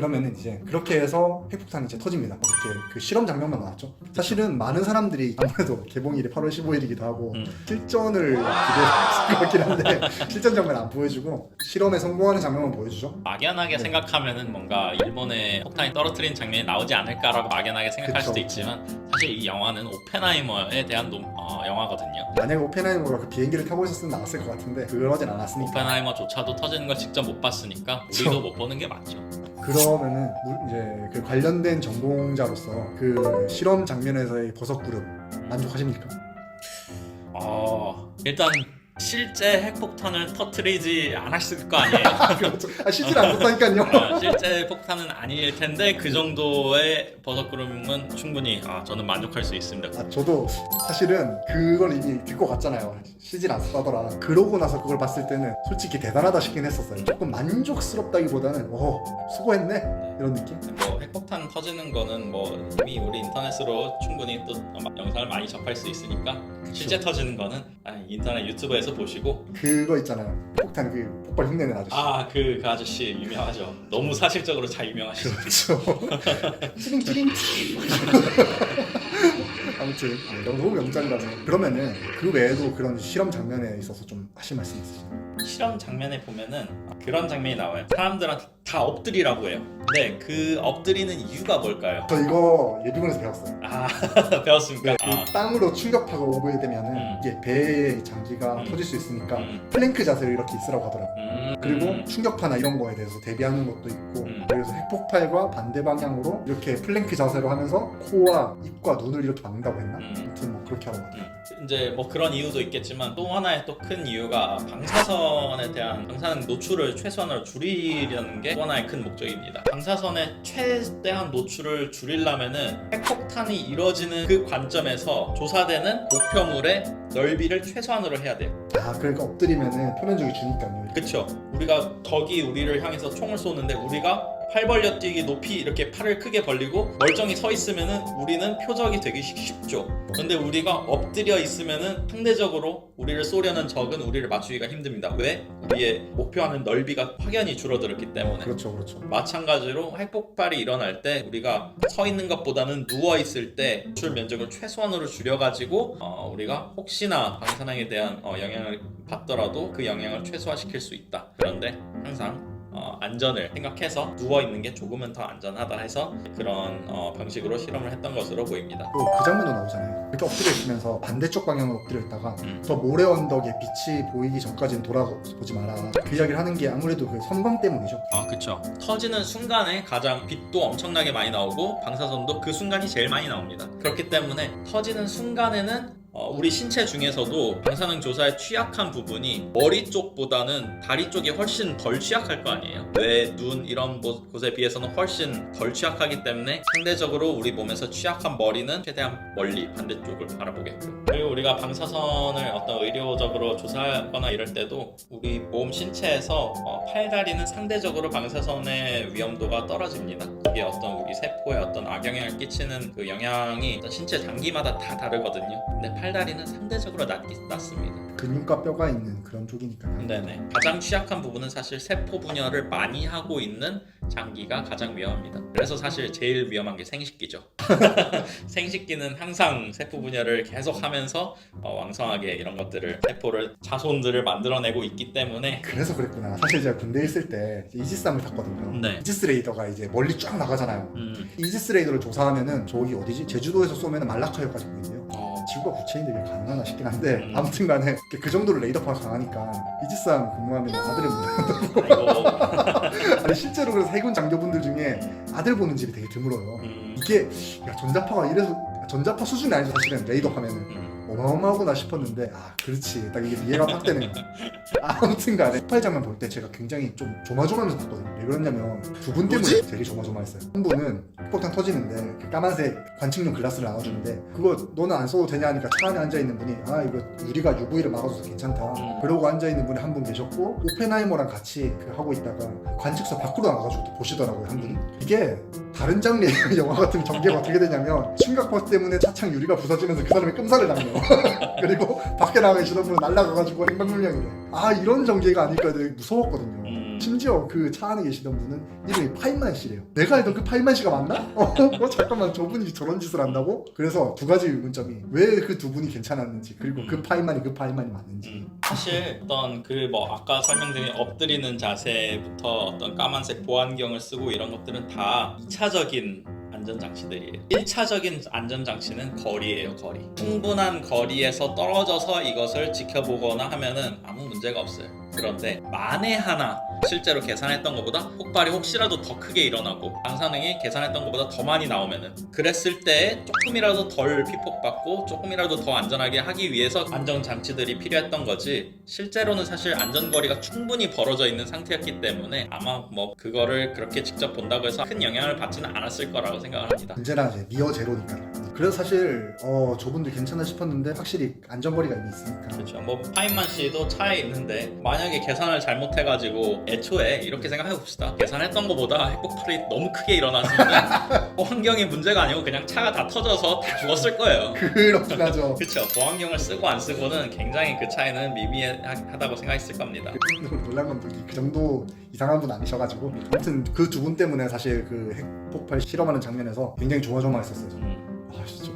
그러면은 이제 그렇게 해서 핵폭탄이 이제 터집니다. 어떻게 그 실험 장면만 나왔죠. 사실은 많은 사람들이 아무래도 개봉일이 8월 15일이기도 하고 음. 실전을 기대했을 것 같긴 한데 실전 장면 안 보여주고 실험에 성공하는 장면만 보여주죠. 막연하게 네. 생각하면은 뭔가 일본의 폭탄이 떨어뜨린 장면이 나오지 않을까라고 막연하게 생각할 그쵸. 수도 있지만 사실 이 영화는 오펜하이머에 대한 논- 어, 영화거든요. 만약에 오펜하이머가 그 비행기를 타고 있었으면 나왔을 것 같은데 그러진 않았으니까 오펜하이머조차도 터지는 걸 직접 못 봤으니까 우리도. 못 보는 게 맞죠. 그러면은 무- 이제 그 관련된 전공자로서 그 실험 장면에서의 버섯 그룹 만족하십니까? 어, 일단 실제 핵폭탄을 터트리지 않았을 거 아니에요. 그렇죠. 아, 실제로 안 좋다니까요. 어, 실제 폭탄은 아닐 텐데 그 정도의 버섯구름은 충분히 아, 저는 만족할 수 있습니다. 아, 저도 사실은 그걸 이미 듣고 갔잖아요. CG를 안 썼다더라. 그러고 나서 그걸 봤을 때는 솔직히 대단하다 싶긴 했었어요. 조금 만족스럽다기보다는 어 수고했네 이런 느낌. 뭐 핵폭탄 터지는 거는 뭐 이미 우리 인터넷으로 충분히 또 영상을 많이 접할 수 있으니까 실제 터지는 거는 아, 인터넷 유튜브에서 보시고 그거 있잖아요. 폭탄 그 폭발 흉내낸 아저씨. 아그 그 아저씨 유명하죠. 너무 사실적으로 잘 유명하시죠. 그렇죠. 찌링 찌링. 아무튼 아, 너무 명장이라서 그러면은 그 외에도 그런 실험 장면에 있어서 좀 하실 말씀 있으신가요? 실험 장면에 보면은 그런 장면이 나와요. 사람들한테 다 엎드리라고 해요. 근데 그 엎드리는 이유가 뭘까요? 저 이거 예비군에서 배웠어요. 아 배웠습니까? 그 아, 땅으로 충격파가 오게 되면은 음. 이게 배의 장기가 음. 터질 수 있으니까 음, 플랭크 자세를 이렇게 있으라고 하더라고요. 음, 그리고 음, 충격파나 이런 거에 대해서 대비하는 것도 있고 음. 그래서 핵폭발과 반대 방향으로 이렇게 플랭크 자세로 하면서 코와 입과 눈을 이렇게 막는다 고 했나? 음. 아무튼 뭐 그렇게 하라고 하더라고요. 음. 이제 뭐 그런 이유도 있겠지만 또 하나의 또 큰 이유가 방사선에 대한 방사능 노출을 최소한으로 줄이려는 게 또 하나의 큰 목적입니다. 방사선의 최대한 노출을 줄이려면은 핵폭탄이 이루어지는 그 관점에서 조사되는 목표물의 넓이를 최소한으로 해야 돼요. 아 그러니까 엎드리면은 표면적이 주니까요. 그쵸? 우리가 적이 우리를 향해서 총을 쏘는데 우리가 팔 벌려 뛰기 높이 이렇게 팔을 크게 벌리고 멀쩡히 서 있으면은 우리는 표적이 되기 쉽- 쉽죠. 근데 우리가 엎드려 있으면은 상대적으로 우리를 쏘려는 적은 우리를 맞추기가 힘듭니다. 왜? 우리의 목표하는 넓이가 확연히 줄어들었기 때문에. 그렇죠, 그렇죠. 마찬가지로 핵폭발이 일어날 때 우리가 서 있는 것보다는 누워 있을 때출 면적을 최소한으로 줄여가지고 어, 우리가 혹시나 방사능에 대한 어, 영향을 받더라도 그 영향을 최소화시킬 수 있다. 그런데 항상 어, 안전을 생각해서 누워 있는 게 조금은 더 안전하다 해서 그런 어, 방식으로 실험을 했던 것으로 보입니다. 또 그 장면도 나오잖아요. 이렇게 엎드려 있으면서 반대쪽 방향으로 엎드려 있다가 음. 저 모래 언덕에 빛이 보이기 전까지는 돌아보지 마라. 그 이야기를 하는 게 아무래도 그 선광 때문이죠. 아, 그쵸. 터지는 순간에 가장 빛도 엄청나게 많이 나오고 방사선도 그 순간이 제일 많이 나옵니다. 그렇기 때문에 터지는 순간에는 어, 우리 신체 중에서도 방사능 조사에 취약한 부분이 머리 쪽보다는 다리 쪽이 훨씬 덜 취약할 거 아니에요. 뇌, 눈 이런 모- 곳에 비해서는 훨씬 덜 취약하기 때문에 상대적으로 우리 몸에서 취약한 머리는 최대한 멀리 반대쪽을 바라보게끔. 그리고 우리가 방사선을 어떤 의료적으로 조사하거나 이럴 때도 우리 몸 신체에서 어, 팔다리는 상대적으로 방사선의 위험도가 떨어집니다. 이게 어떤 우리 세포에 어떤 악영향을 끼치는 그 영향이 어떤 신체 장기마다 다 다르거든요. 근데 팔다리는 상대적으로 낮기, 낮습니다. 근육과 뼈가 있는 그런 쪽이니까요. 네네. 가장 취약한 부분은 사실 세포 분열을 많이 하고 있는 장기가 가장 위험합니다. 그래서 사실 제일 위험한 게 생식기죠. 생식기는 항상 세포 분열을 계속 하면서 어, 왕성하게 이런 것들을 세포를 자손들을 만들어내고 있기 때문에 그래서 그랬구나. 사실 제가 군대 있을 때 이지스함을 탔거든요. 네. 이지스 레이더가 이제 멀리 쫙 나가잖아요. 음, 이지스 레이더를 조사하면은 저기 어디지? 제주도에서 쏘면은 말라카요까지 보이는데요. 어, 지구가 구체인데 이게 가능하나 싶긴 한데 음. 아무튼 간에 그 정도로 레이더파가 강하니까 이지스함 근무하면 아들을 보는 아이고. 아니 실제로 그래서 해군 장교분들 중에 아들 보는 집이 되게 드물어요. 음, 이게 야 전자파가 이래서 전자파 수준이 아니죠 사실은 레이더 하면은 음. 어마어마하구나 싶었는데 아 그렇지. 딱 이게 이해가 확 되네요 아무튼 간에 폭발 장면 볼 때 제가 굉장히 좀 조마조마하면서 봤거든요. 왜 그러냐면 두 분 때문에 되게 조마조마했어요. 한 분은 폭탄 터지는데 그 까만색 관측용 글라스를 나눠주는데 그거 너는 안 써도 되냐 하니까 차 안에 앉아있는 분이 아 이거 유리가 UV를 막아줘서 괜찮다. 음. 그러고 앉아있는 분이 한 분 계셨고 오펜하이머랑 같이 그 하고 있다가 관측소 밖으로 나가가지고 또 보시더라고요 한 분이. 이게 다른 장르의 영화 같은 전개가 어떻게 되냐면 충격파 때문에 차창 유리가 부서지면서 그 사람이 끔살을 당해요 그리고 밖에 나가 계시던 분은 날아가가지고 행방불명이래 아 이런 전개가 아닐까 되게 무서웠거든요 음. 심지어 그 차 안에 계시던 분은 이름이 파인만 씨래요. 내가 알던 그 파인만 씨가 맞나? 어, 어, 잠깐만 저분이 저런 짓을 한다고? 그래서 두 가지 의문점이 왜 그 두 분이 괜찮았는지 그리고 그 파인만이 그 파인만이 맞는지 음, 사실 어떤 그 뭐 아까 설명드린 엎드리는 자세부터 어떤 까만색 보안경을 쓰고 이런 것들은 다 2차적인 안전장치들이에요. 1차적인 안전장치는 거리예요, 거리. 충분한 거리에서 떨어져서 이것을 지켜보거나 하면은 아무 문제가 없어요. 그런데 만에 하나 실제로 계산했던 것보다 폭발이 혹시라도 더 크게 일어나고 방사능이 계산했던 것보다 더 많이 나오면은 그랬을 때 조금이라도 덜 피폭받고 조금이라도 더 안전하게 하기 위해서 안전 장치들이 필요했던 거지 실제로는 사실 안전거리가 충분히 벌어져 있는 상태였기 때문에 아마 뭐 그거를 그렇게 직접 본다고 해서 큰 영향을 받지는 않았을 거라고 생각을 합니다. 언제나 이제 니어 제로니까 그래서 사실 어 저분들 괜찮나 싶었는데 확실히 안전거리가 이미 있으니까 그렇죠. 뭐 파인만 씨도 차에 있는데 만약에 계산을 잘못해가지고 애초에 이렇게 생각해 봅시다. 계산했던 것보다 핵폭발이 너무 크게 일어났으면 보안경이 문제가 아니고 그냥 차가 다 터져서 다 죽었을 거예요. 그렇긴 하죠 그렇죠. 보안경을 쓰고 안 쓰고는 굉장히 그 차이는 미미하다고 생각했을 겁니다. 놀란 감독이 그 정도 이상한 분 아니셔가지고 아무튼 그 두 분 때문에 사실 그 핵폭발 실험하는 장면에서 굉장히 조마조마했었어요 저는. 음.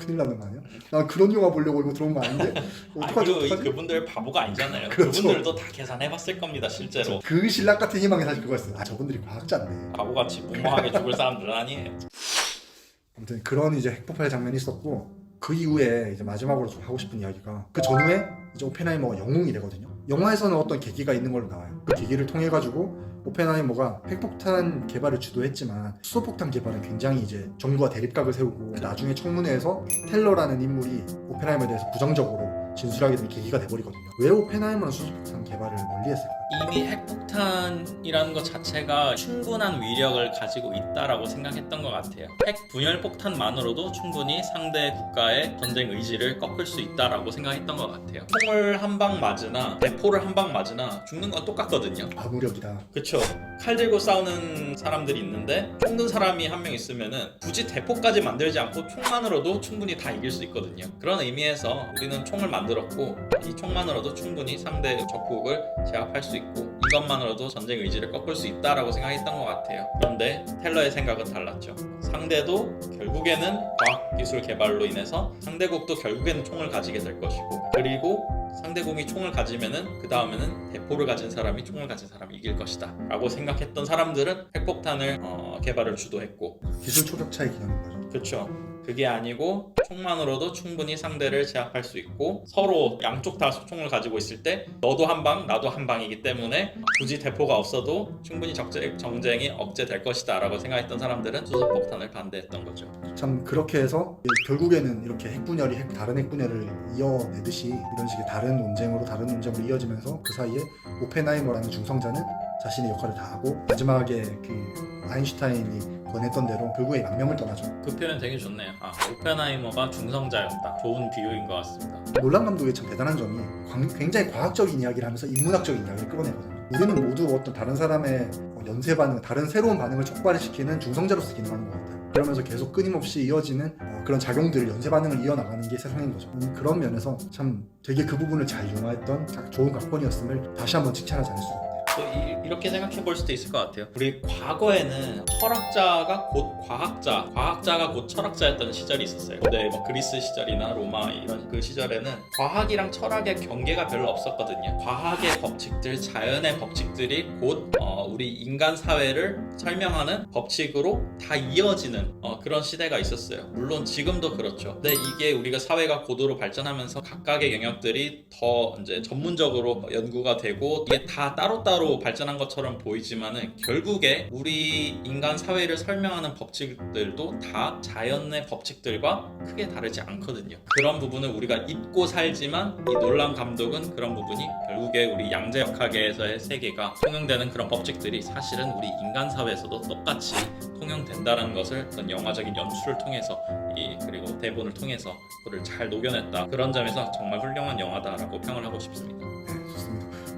큰일 나는 거 아니야? 나 그런 영화 보려고 이거 들어온 거 아닌데 아, 어떡하지 이- 어떡하지? 그분들 바보가 아니잖아요. 그렇죠. 그분들도 다 계산해봤을 겁니다. 실제로. 그 신락 같은 희망이 사실 그거였어요 아 저분들이 과학자인데 바보같이 무모하게 죽을 사람들은 아니에요. 아무튼 그런 이제 핵폭발 장면이 있었고 그 이후에 이제 마지막으로 좀 하고 싶은 이야기가 그 전후에 이제 오펜하이머가 영웅이 되거든요. 영화에서는 어떤 계기가 있는 걸로 나와요. 그 계기를 통해 가지고 오펜하이머가 핵폭탄 개발을 주도했지만 수소폭탄 개발은 굉장히 이제 정부와 대립각을 세우고 나중에 청문회에서 텔러라는 인물이 오펜하이머에 대해서 부정적으로 진술하게 되는 계기가 돼버리거든요. 왜 오펜하이머는 수소폭탄 개발을 멀리했을까? 이미 핵폭탄이라는 것 자체가 충분한 위력을 가지고 있다라고 생각했던 것 같아요. 핵 분열 폭탄만으로도 충분히 상대 국가의 전쟁 의지를 꺾을 수 있다라고 생각했던 것 같아요. 총을 한 방 맞으나 대포를 한 방 맞으나 죽는 건 똑같거든요. 과무력이다. 그쵸. 칼 들고 싸우는 사람들이 있는데 총 든 사람이 한 명 있으면은 굳이 대포까지 만들지 않고 총만으로도 충분히 다 이길 수 있거든요. 그런 의미에서 우리는 총을 만들었고 이 총만으로도 충분히 상대 적국을 제압할 수 있고 이것만으로도 전쟁 의지를 꺾을 수 있다라고 생각했던 것 같아요. 그런데 텔러의 생각은 달랐죠. 상대도 결국에는 과학 기술 개발로 인해서 상대국도 결국에는 총을 가지게 될 것이고 그리고 상대국이 총을 가지면은 그 다음에는 대포를 가진 사람이 총을 가진 사람이 이길 것이다 라고 생각했던 사람들은 핵폭탄을 어, 개발을 주도했고 기술 초격차의 기념인 거죠. 그렇죠 그게 아니고 총만으로도 충분히 상대를 제압할 수 있고 서로 양쪽 다 총을 가지고 있을 때 너도 한 방 나도 한 방이기 때문에 굳이 대포가 없어도 충분히 적재, 정쟁이 억제될 것이다 라고 생각했던 사람들은 수소폭탄을 반대했던 거죠. 참 그렇게 해서 결국에는 이렇게 핵분열이 핵, 다른 핵분열을 이어내듯이 이런 식의 다른 논쟁으로 다른 논쟁으로 이어지면서 그 사이에 오펜하이머라는 중성자는 자신의 역할을 다하고 마지막에 그 아인슈타인이 권했던 대로 결국에 망명을 떠나죠. 그 표현 되게 좋네요 아 오펜하이머가 중성자였다 좋은 비유인 것 같습니다 놀란 감독의 참 대단한 점이 광- 굉장히 과학적인 이야기를 하면서 인문학적인 이야기를 끌어내거든요. 우리는 모두 어떤 다른 사람의 어, 연쇄 반응, 다른 새로운 반응을 촉발시키는 중성자로서 기능하는 것 같아요. 그러면서 계속 끊임없이 이어지는 어, 그런 작용들을 연쇄 반응을 이어나가는 게 세상인 거죠. 음, 그런 면에서 참 되게 그 부분을 잘 융화했던 작- 좋은 각본이었음을 다시 한번 칭찬하지 않을 수가 없네요. 또 이, 렇게 생각해 볼 수도 있을 것 같아요. 우리 과거에는 철학자가 곧 과학자, 과학자가 곧 철학자였던 시절이 있었어요. 근데 뭐 그리스 시절이나 로마 이런 그 시절에는 과학이랑 철학의 경계가 별로 없었거든요. 과학의 법칙들, 자연의 법칙들이 곧 어, 우리 인간 사회를 설명하는 법칙으로 다 이어지는 어, 그런 시대가 있었어요. 물론 지금도 그렇죠. 근데 이게 우리가 사회가 고도로 발전하면서 각각의 영역들이 더 이제 전문적으로 연구가 되고 이게 다 따로따로 발전한 것처럼 보이지만은 결국에 우리 인간 사회를 설명하는 법칙들도 다 자연의 법칙들과 크게 다르지 않거든요. 그런 부분을 우리가 잊고 살지만 이 놀란 감독은 그런 부분이 결국에 우리 양자역학에서의 세계가 통용되는 그런 법칙들이 사실은 우리 인간 사회에서도 똑같이 통용된다는 것을 어떤 영화적인 연출을 통해서 이 그리고 대본을 통해서 그를 잘 녹여냈다. 그런 점에서 정말 훌륭한 영화다라고 평을 하고 싶습니다.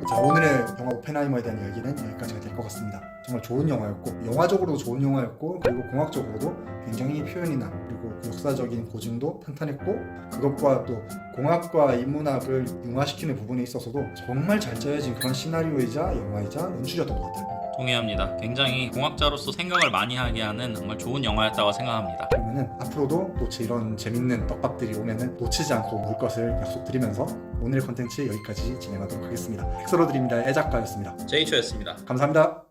자 오늘의 영화 오펜하이머에 대한 이야기는 여기까지가 될 것 같습니다. 정말 좋은 영화였고 영화적으로도 좋은 영화였고 그리고 공학적으로도 굉장히 표현이나 그리고 그 역사적인 고증도 탄탄했고 그것과 또 공학과 인문학을 융화시키는 부분에 있어서도 정말 잘 짜여진 그런 시나리오이자 영화이자 연출이었던 것 같아요. 동의합니다. 굉장히 공학자로서 생각을 많이 하게 하는 정말 좋은 영화였다고 생각합니다. 그러면은 앞으로도 또 이런 재밌는 떡밥들이 오면은 놓치지 않고 물 것을 약속드리면서 오늘의 컨텐츠 여기까지 진행하도록 하겠습니다. 엑소로 드립니다. 애작가였습니다. 제이초였습니다. 감사합니다.